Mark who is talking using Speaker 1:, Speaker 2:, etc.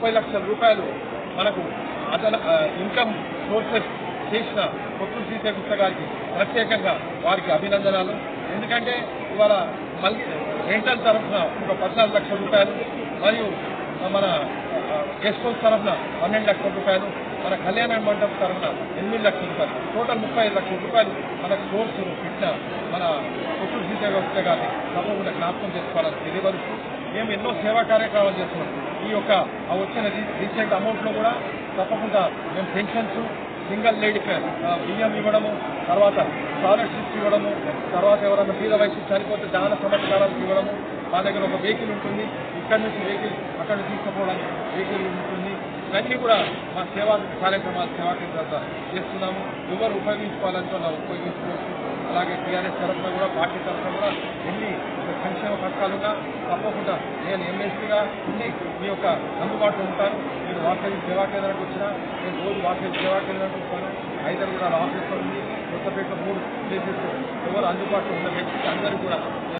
Speaker 1: ముప్పై లక్షల రూపాయలు మనకు అదన ఇన్కమ్ సోర్సెస్ చేసిన కొత్తూరు సీతే గుప్త గారికి ప్రత్యేకంగా వారికి అభినందనాలు. ఎందుకంటే ఇవాళ మళ్ళీ రెంటల్ తరఫున ఒక పద్నాలుగు లక్షల రూపాయలు మరియు మన గెస్ట్ హౌస్ తరఫున పన్నెండు లక్షల రూపాయలు మన కళ్యాణ మండపం తరఫున ఎనిమిది లక్షల రూపాయలు. టోటల్ ముప్పై ఐదు లక్షల రూపాయలు మన సోర్స్ పెట్టిన మన కొత్తూరు సీతే వ్యవస్థ గారిని తప్పకుండా జ్ఞాపకం చేసుకోవాలని తెలియవరుస్తూ మేము ఎన్నో సేవా కార్యక్రమాలు చేస్తున్నాం. ఈ యొక్క వచ్చిన రీ- రీసెంట్ అమౌంట్లో కూడా తప్పకుండా మేము పెన్షన్స్ సింగిల్ లేడీ బియ్యం ఇవ్వడము తర్వాత స్కాలర్షిప్స్ ఇవ్వడము తర్వాత ఎవరైనా బీద వయసు చనిపోతే దాన సంవత్సరాలకు ఇవ్వడము మా దగ్గర ఒక వెహికల్ ఉంటుంది. ఇక్కడి నుంచి వెహికల్ అక్కడ తీసుకుపోవడానికి వెహికల్ ఉంటుంది. ఇవన్నీ కూడా మా సేవా కార్యక్రమాలు సేవా కేంద్రాలు చేస్తున్నాము. ఎవరు ఉపయోగించుకోవాలంటే వాళ్ళు ఉపయోగించుకోవచ్చు. అలాగే టీఆర్ఎస్ తరఫున కూడా పార్టీ తరఫున కూడా ఎన్ని సంక్షేమ తప్పకుండా నేను ఎమ్మెల్సీగా ఉండి మీ యొక్క అందుబాటులో ఉంటాను. నేను వార్తలు సేవా కేంద్రానికి వచ్చినా నేను రోజు వార్తలు సేవా కేంద్రానికి వస్తాను. హైదరాబాద్ ఆఫీస్లో ఉంది కొత్తపేట మూడు ప్లేసెస్ ఎవరు అందుబాటులో ఉన్న వ్యక్తికి అందరూ కూడా